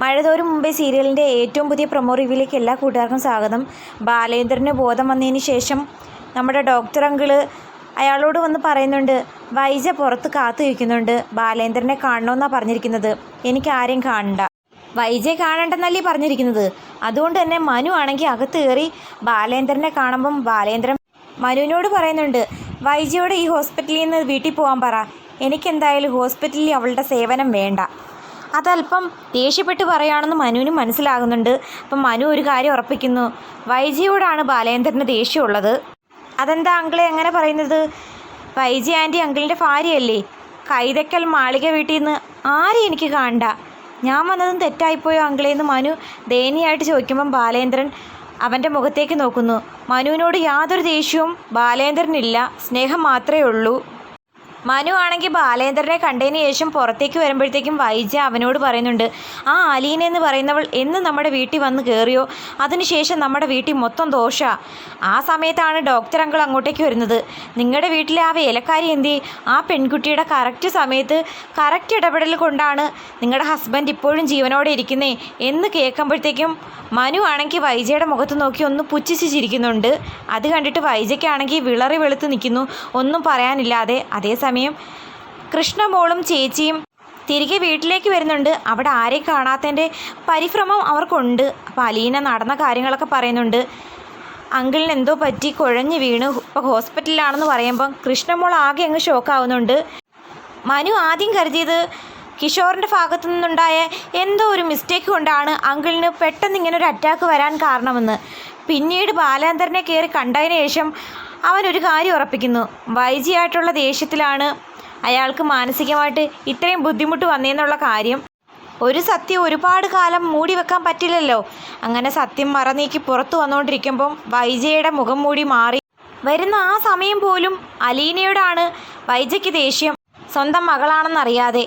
മഴതോരും മുമ്പേ സീരിയലിന്റെ ഏറ്റവും പുതിയ പ്രൊമോ റിവ്യൂലേക്ക് എല്ലാ കൂട്ടുകാർക്കും സ്വാഗതം. ബാലേന്ദ്രന് ബോധം വന്നതിന് ശേഷം നമ്മുടെ ഡോക്ടർ അങ്കിൾ അയാളോട് വന്ന് പറയുന്നുണ്ട് വൈജ പുറത്ത് കാത്തു വയ്ക്കുന്നുണ്ട് ബാലേന്ദ്രനെ കാണണമെന്നാണ് പറഞ്ഞിരിക്കുന്നത്. എനിക്ക് ആരെയും കാണണ്ട. വൈജയെ കാണണ്ടെന്നല്ലേ പറഞ്ഞിരിക്കുന്നത്. അതുകൊണ്ട് തന്നെ മനു ആണെങ്കിൽ അകത്ത് കയറി ബാലേന്ദ്രനെ കാണുമ്പം ബാലേന്ദ്രൻ മനുവിനോട് പറയുന്നുണ്ട് വൈജയോട് ഈ ഹോസ്പിറ്റലിൽ നിന്ന് വീട്ടിൽ പോകാൻ പറ. എനിക്കെന്തായാലും ഹോസ്പിറ്റലിൽ അവളുടെ സേവനം വേണ്ട. അതല്പം ദേഷ്യപ്പെട്ട് പറയുകയാണെന്ന് മനുവിന് മനസ്സിലാകുന്നുണ്ട്. അപ്പം മനു ഒരു കാര്യം ഉറപ്പിക്കുന്നു. വൈജിയോടാണ് ബാലേന്ദ്രന് ദേഷ്യമുള്ളത്. അതെന്താ അങ്കിളെ എങ്ങനെ പറയുന്നത്? വൈജി ആന്റി അങ്കിളിന്റെ ഭാര്യയല്ലേ? കൈതക്കൽ മാളിക വീട്ടിൽ നിന്ന് ആരെയും എനിക്ക് കാണണ്ട. ഞാൻ വന്നതും തെറ്റായിപ്പോയോ അങ്കിളേന്ന് മനു ദയനീയമായിട്ട് ചോദിക്കുമ്പം ബാലേന്ദ്രൻ അവന്റെ മുഖത്തേക്ക് നോക്കുന്നു. മനുവിനോട് യാതൊരു ദേഷ്യവും ബാലേന്ദ്രനില്ല. സ്നേഹം മാത്രമേ ഉള്ളൂ. മനു ആണെങ്കിൽ ബാലേന്ദ്രനെ കണ്ടതിന് ശേഷം പുറത്തേക്ക് വരുമ്പോഴത്തേക്കും വൈജ അവനോട് പറയുന്നുണ്ട് ആ അലീന എന്ന് പറയുന്നവൾ എന്ന് നമ്മുടെ വീട്ടിൽ വന്ന് കയറിയോ അതിനുശേഷം നമ്മുടെ വീട്ടിൽ മൊത്തം ദോഷ. ആ സമയത്താണ് ഡോക്ടർ അങ്കിൾ അങ്ങോട്ടേക്ക് വരുന്നത്. നിങ്ങളുടെ വീട്ടിലെ ആ വേലക്കാരി എന്തി? ആ പെൺകുട്ടിയുടെ കറക്റ്റ് സമയത്ത് കറക്റ്റ് ഇടപെടൽ കൊണ്ടാണ് നിങ്ങളുടെ ഹസ്ബൻഡ് ഇപ്പോഴും ജീവനോടെ ഇരിക്കുന്നേ? എന്ന് കേൾക്കുമ്പോഴത്തേക്കും മനു ആണെങ്കിൽ വൈജയുടെ മുഖത്ത് നോക്കി ഒന്ന് പുച്ഛിച്ച് ചിരിക്കുന്നുണ്ട് അത് കണ്ടിട്ട് വൈജയ്ക്കാണെങ്കിൽ വിളറി വെളുത്ത് നിൽക്കുന്നു. ഒന്നും പറയാനില്ലാതെ. അതേസമയം കൃഷ്ണമോളും ചേച്ചിയും തിരികെ വീട്ടിലേക്ക് വരുന്നുണ്ട്. അവിടെ ആരെയും കാണാത്തതിന്റെ പരിഭ്രമം അവർക്കുണ്ട്. അപ്പോൾ അലീന നടന്ന കാര്യങ്ങളൊക്കെ പറയുന്നുണ്ട്. അങ്കിളിന് എന്തോ പറ്റി? കുഴഞ്ഞു വീണ്. ഇപ്പോൾ ഹോസ്പിറ്റലിലാണെന്ന് പറയുമ്പം കൃഷ്ണമോൾ ആകെ അങ്ങ് ഷോക്കാവുന്നുണ്ട് മനു ആദ്യം കരുതിയത് കിഷോറിന്റെ ഭാഗത്തു നിന്നുണ്ടായ എന്തോ ഒരു മിസ്റ്റേക്ക് കൊണ്ടാണ് അങ്കിളിന് പെട്ടെന്ന് ഇങ്ങനെ ഒരു അറ്റാക്ക് വരാൻ കാരണമെന്ന്. പിന്നീട് ബാലാന്തരനെ കയറി കണ്ടതിന് ശേഷം അവനൊരു കാര്യം ഉറപ്പിക്കുന്നു. വൈജിയായിട്ടുള്ള ദേഷ്യത്തിലാണ് അയാൾക്ക് മാനസികമായിട്ട് ഇത്രയും ബുദ്ധിമുട്ട് വന്നേന്നുള്ള കാര്യം. ഒരു സത്യം ഒരുപാട് കാലം മൂടി വെക്കാൻ പറ്റില്ലല്ലോ. അങ്ങനെ സത്യം മറനീക്കി പുറത്തു വന്നുകൊണ്ടിരിക്കുമ്പം വൈജയുടെ മുഖം മൂടി മാറി. വരുന്ന ആ സമയം പോലും അലീനയോടാണ് വൈജയ്ക്ക് ദേഷ്യം. സ്വന്തം മകളാണെന്നറിയാതെ.